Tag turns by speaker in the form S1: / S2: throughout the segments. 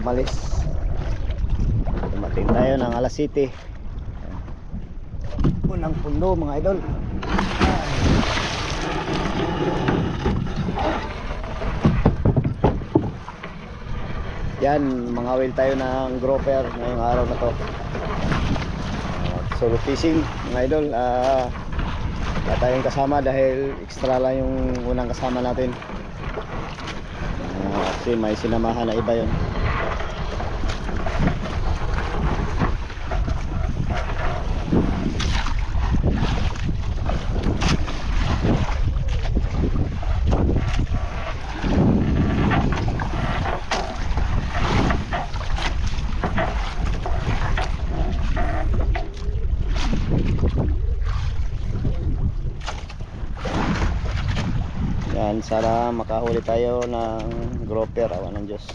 S1: tayo umalis. Dumating tayo ng alas 7. Unang pundo mga idol. Yan, mga whale tayo ng grouper ngayong araw na to. Uh, solo fishing mga idol. Ah, wala tayong kasama dahil extra lang yung unang kasama natin. Ah, kasi may sinamahan na iba yun. Yan, sana makahuli tayo ng grouper, awan ng Diyos.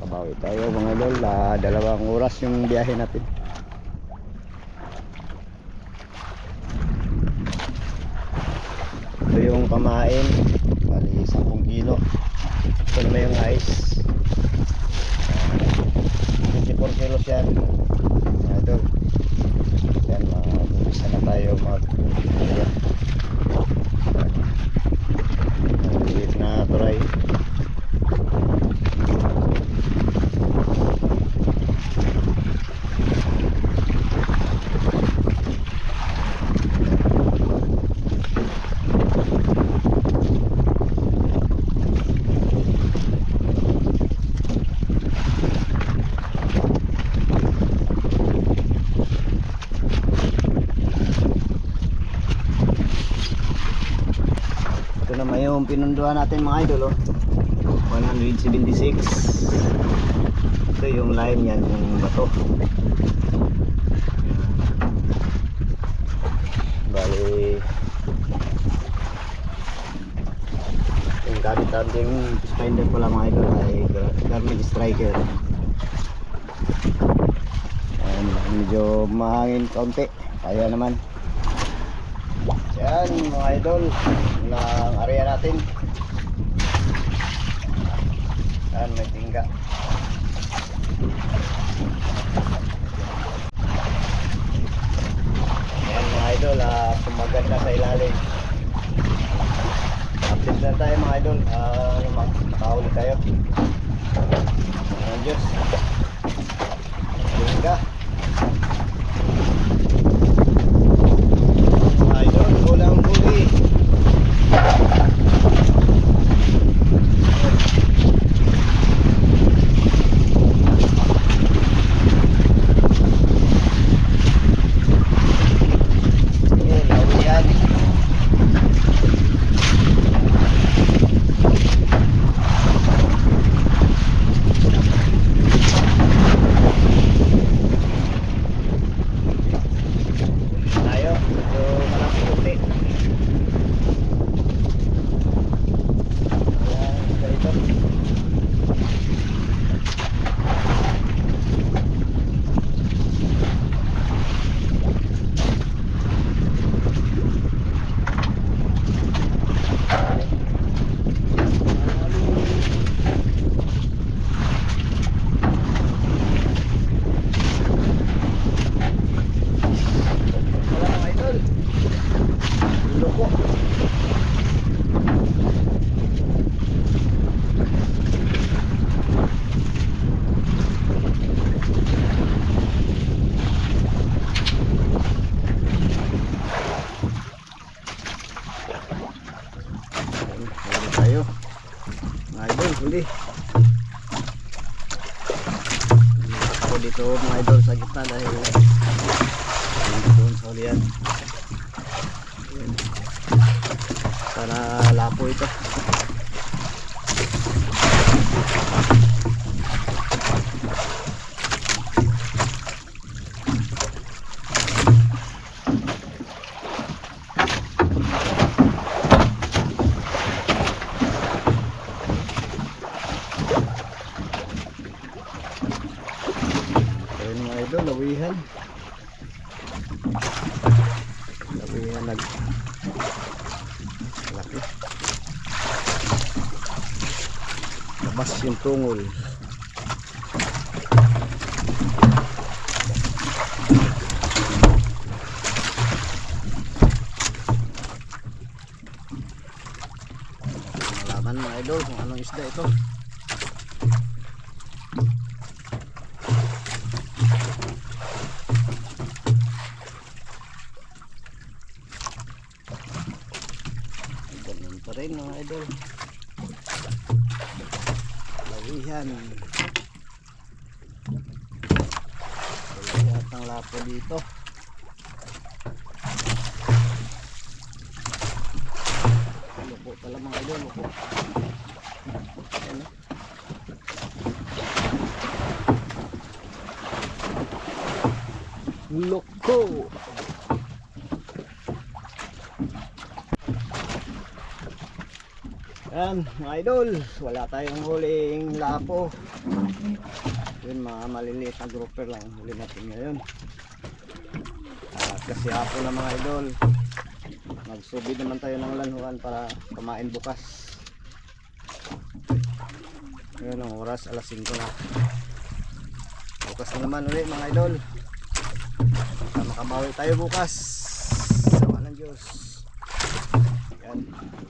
S1: Kabawi tayo mga idol, ah, dalawang oras yung biyahe natin. Ito yung pamain, bali 10 kilo. Ito naman yung ice. 24 kilos yan. Mga idol. Yan, mag-umpisa na tayo mag ayan. Maliit na turay. Naman yung pinunduhan natin mga idol oh. 176 Ito yung line yan yung bato. Bali Yung gamit natin suspender ko lang mga idol ay Garmin Striker. Ayan, medyo mahangin kaunti kaya naman yan mga idol ng area natin. Yan may tingga yan mga idol ah, sumagan na sa ilalim update na tayo mga idol ah, makahuli tayo ang Diyos tingga mga idol ulang huli Yun, nahuli yan. Tayo, medyo malaki kunti. Ayan, ganito. Wala mga idol. Loko. Huli tayo. Idol, huli. Ako dito mga idol sa gitna dahil doon sa. Ayan. Sana lapo ito. Lawihan. Kaya nag laki. Labas yung tungol. Malaman mga idol kung anong isda ito. Ganun pa rin mga idol. Lawihan. Lahat ng lapo dito. Lupo pala mga idol. Lupo. Ayan o. Yan, mga idol, wala tayong huling lapo. Yun, mga maliliit na grouper lang huli natin ngayon. At kasi hapon na mga idol, magsubid naman tayo ng lanhuan para kumain bukas. Ngayon ang oras, alas 5 na. Bukas na naman ulit mga idol. Para tayo bukas. Sawa ng Diyos. Yan.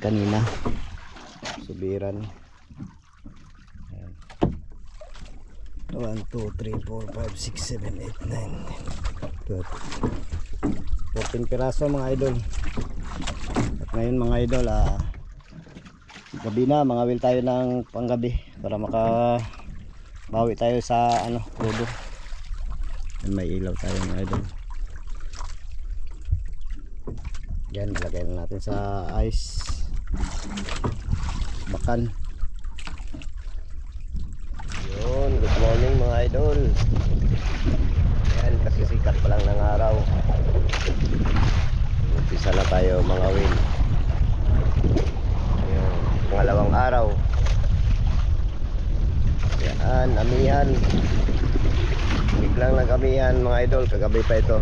S1: Kanina. Subiran. Ayan. 1, 2, 3, 4, 5, 6, 7, 8, 9, 10, 12. 14 piraso mga idol. At ngayon mga idol, ah, gabi na, mga will tayo ng panggabi para maka bawi tayo sa ano, crudo. Yan, May ilaw tayo mga idol. Yan, ilagay na natin sa ice. Bakan. Yun, good morning mga idol. Yan, kasi sikat pa lang ng araw. Umpisa na tayo mga win. Yan, pangalawang araw. Yan, amihan. Biglang nag-amihan mga idol, kagabi pa ito.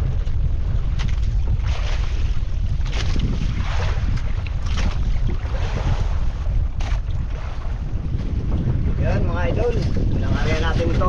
S1: Yan mga idol, pinangarya natin ito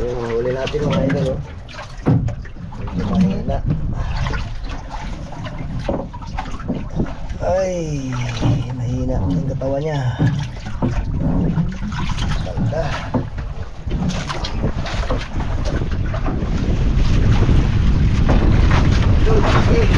S1: Yung huli natin mga idol. Oh. Mahina. Ay, mahina ang katawan niya. Ganda. Idol, bakit?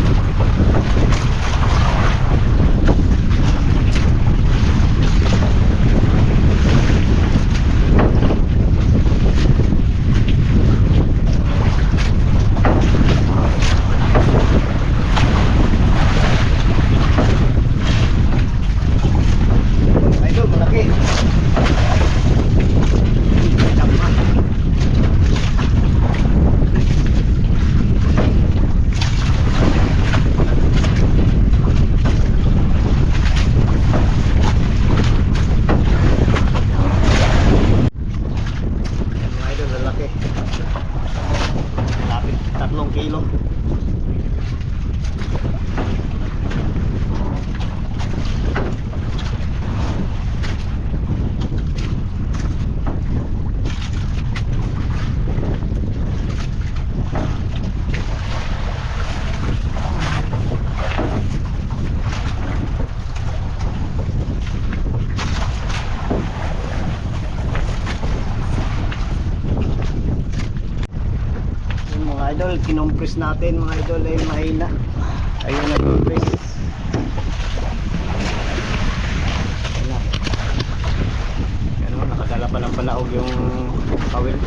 S1: Idol, malaki. Tama. Yan, mga idol, lalaki. Lapit tatlong kilo. Yung mga idol, kinompress natin mga idol ay mahina. Ayun na compress. Ayun na. Yan o, nakadala pa ng palaog yung kawil.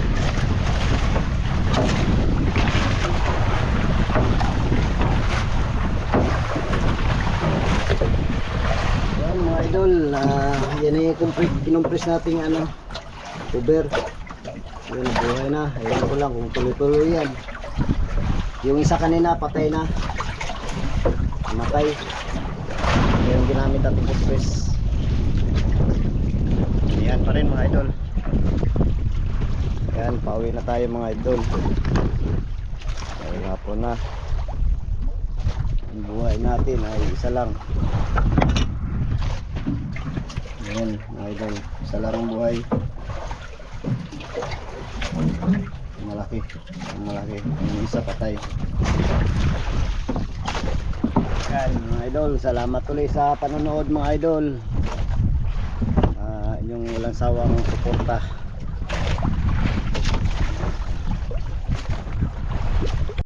S1: Yan mga idol, ah, yan ay kinompress natin ano, cover. Yun, buhay na. Ayun ko lang kung tuloy-tuloy yan. Yung isa kanina, patay na. Matay. Yung ginamit natin toothpaste. Yan pa rin mga idol. Yan, pauwi na tayo mga idol. Dahil hapon na. Ang buhay natin ay isa lang. Yan, mga idol. Isa lang ang buhay. Malaki. Ang malaki. Yung isa patay. Yan, mga idol. Salamat ulit sa panonood mga idol. Ah, inyong walang sawang suporta